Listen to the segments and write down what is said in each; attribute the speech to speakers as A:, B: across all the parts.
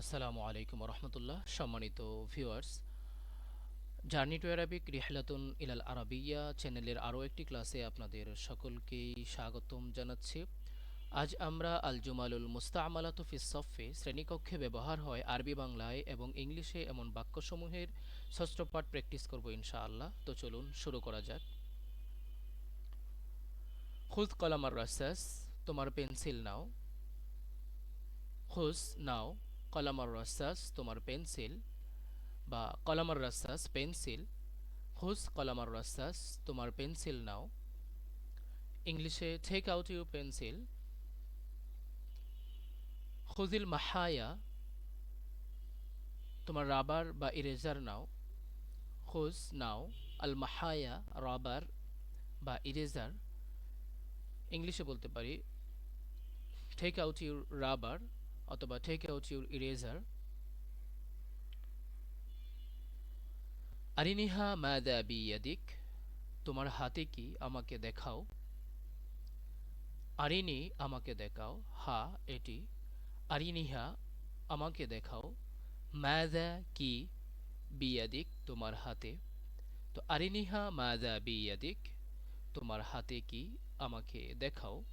A: আসসালামু আলাইকুম রহমতুল্লাহ সম্মানিত ভিউয়ার্স জার্নি টু অ্যারাবিক রিহলাতুন ইলাল আরাবিয়া চ্যানেলের আরও একটি ক্লাসে আপনাদের সকলকেই স্বাগতম জানাচ্ছি। আজ আমরা আল জুমালুল মুস্তামালাত ফিস সফে শ্রেণীকক্ষে ব্যবহার হয় আরবি বাংলায় এবং ইংলিশে এমন বাক্যসমূহের ষষ্ঠ পাঠ প্র্যাকটিস করব ইনশাআল্লাহ। তো চলুন শুরু করা যাক। খুদ কলামার রাসাস তোমার পেন্সিল নাও। খুস নাও। কলামার রাসাস, তোমার পেন্সিল, বা কলামার রাসাস, পেন্সিল, খুস কলামার রাসাস, তোমার পেন্সিল নাও। ইংলিশে টেক আউট ইউ পেন্সিল খুদিল মাহায়া, তোমার রাবার বা ইরেজার নাও। খুজ নাও, আল মাহায়া, রাবার বা ইরেজার ইংলিশে বলতে পারি টেক আউট ইউর রাবার অথবা টেক আউট ইউর ইরেজার আরিনিহা মাদা বিয়াদিক, তোমার হাতে কি আমাকে দেখাও? আরিনি আমাকে দেখাও, হা, এটি। আরিনিহা আমাকে দেখাও, মাদা কি বিয়াদিক তোমার হাতে? তো আরিনিহা মাদা বিয়াদিক, তোমার হাতে কি আমাকে দেখাও?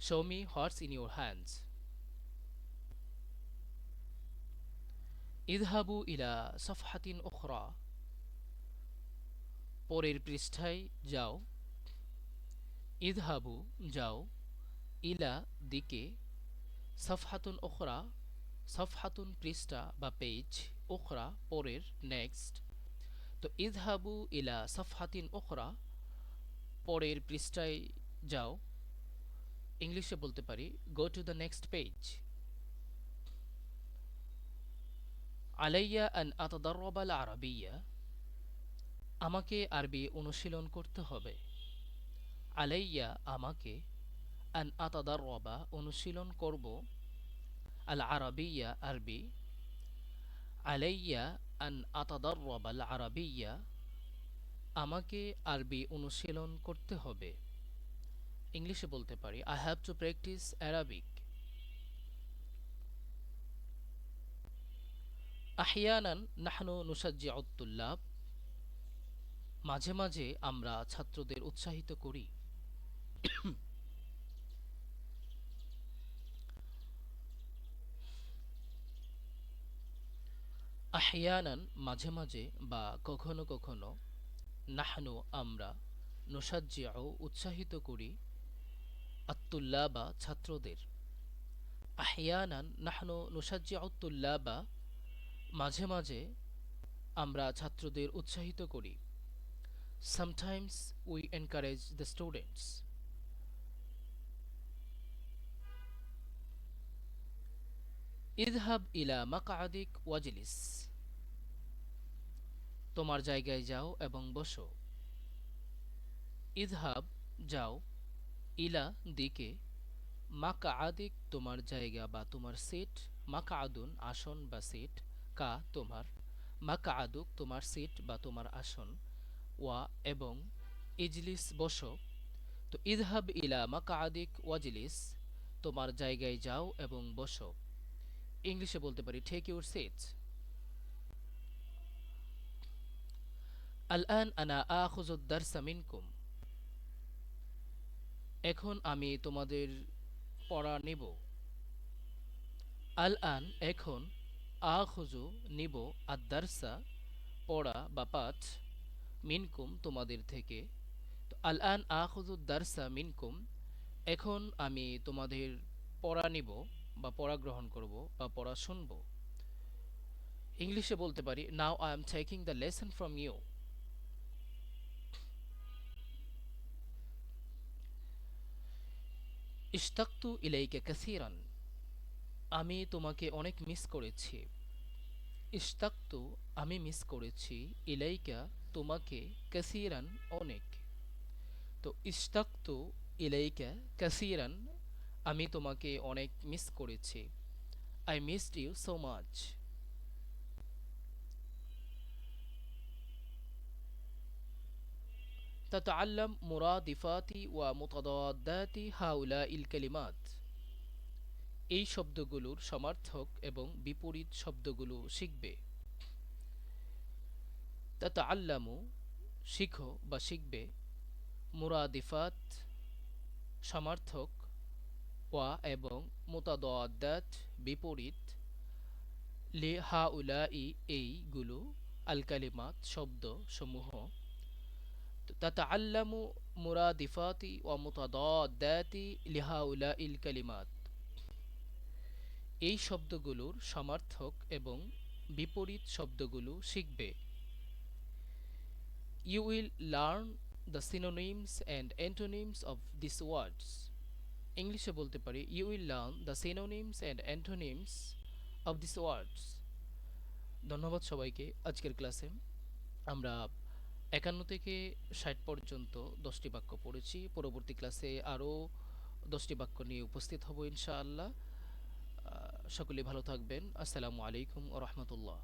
A: Show me horse in your hands ইদহাবু ইলা সফহাতিন ওখরা পরের পৃষ্ঠায় যাও। ইদহাবু যাও ইলা দিকে। সফহাতুন ওখরা সফহাতুন পৃষ্ঠা বা পেজ ওখরা পরের, নেক্সট। তো ইদহাবু ইলা সফহাতিন ওখরা পরের পৃষ্ঠায় যাও। ইংলিশে বলতে পারি go to the next page আলাইয়া আন আতদারবাল আরবিয়া আমাকে আরবি অনুশীলন করতে হবে। আলাইয়া আমাকে আন আতাদারবা অনুশীলন করব। আল আরবিয়া আরবি, আলাইয়া আন আতাদারবাল আরবিয়া আমাকে আরবি অনুশীলন করতে হবে। ইংলিশে বলতে পারি I have to practice Arabic আহিয়ানান নাহনু নুসাজ্জি উত্তুল্লাভ মাঝে মাঝে আমরা ছাত্রদের উৎসাহিত করি। আহিয়ানান মাঝে মাঝে বা কখনো কখনো নাহনু আমরা নুসাজ্জিয়াও উৎসাহিত করি আত্তুল্লা বা ছাত্রদের। আহিয়ানান নাহনু নুসাজ্জিয়াউত্তুল্লা বা মাঝে মাঝে আমরা ছাত্রদের উৎসাহিত করি। Sometimes we encourage the students ইদহাব ইলা মাকাদিক ওয়াজিলিস। তোমার জায়গায় যাও এবং বসো। ইদহাব যাও। ইলা দিকে মাকা আদিক তোমার জায়গা বা তোমার সিট মাকা আদুন আসন বা সিট কা তোমার মাকা আদুক তোমার সিট বা তোমার আসন, ওয়া এবং ইজলিস বসো। তো ইদহাব ইলা মাকা আদিক ওয়াজলিস, তোমার জায়গায় যাও এবং বসো। ইংলিশে বলতে পারি টেক ইউর সিটস আল-আন আনা আখুজুদ্দারসা মিনকুম। এখন আমি তোমাদের পড়া নেব। আল আন এখন আখুজু নিব আদারসা পড়া বা পাঠ মিনকুম তোমাদের থেকে। তো আল আন আখুজুদ্দারসা মিনকুম, এখন আমি তোমাদের পড়া নিব বা পড়া গ্রহণ করব বা পড়া শুনব। ইংলিশে বলতে পারি now I am taking the lesson from you ইশতাক্তু ইলাইকে কাসিরান। আমি তোমাকে অনেক মিস করেছি ইশতাক্তু আমি মিস করেছি ইলাইকা তোমাকে কাসিরান অনেক তো ইশতাক্তু ইলাইকা কাসিরান আমি তোমাকে অনেক মিস করেছি I missed you so much تتعلم مرادفات ومتضادات هؤلاء الكلمات এই শব্দগুলোর সমার্থক এবং বিপরীত শব্দগুলো শিখবে। তাতাআল্লামু, শিখো বা শিখবে। মুরাদিফাত, সমার্থক ওয়া এবং মুতাদাদ্দাত বিপরীত। লি হাউলাই, এইগুলো আল কালিমাত শব্দ সমূহ তাতাআল্লামু, মুরাদিফাতি ওয়া মুতাদাদ্দাতি লি হাউলাইল কালিমাত এই শব্দগুলোর সমার্থক এবং বিপরীত শব্দগুলো শিখবে। You will learn the synonyms and antonyms of this words ইংলিশে বলতে পারি you will learn the synonyms and antonyms of this words ধন্যবাদ সবাইকে আজকের ক্লাসে। আমরা একান্ন থেকে ষাট পর্যন্ত দশটি বাক্য পড়েছি। পরবর্তী ক্লাসে আরও দশটি বাক্য নিয়ে উপস্থিত হব ইনশাআল্লাহ। সকলে ভালো থাকবেন। আসসালামু আলাইকুম ও রহমতুল্লাহ।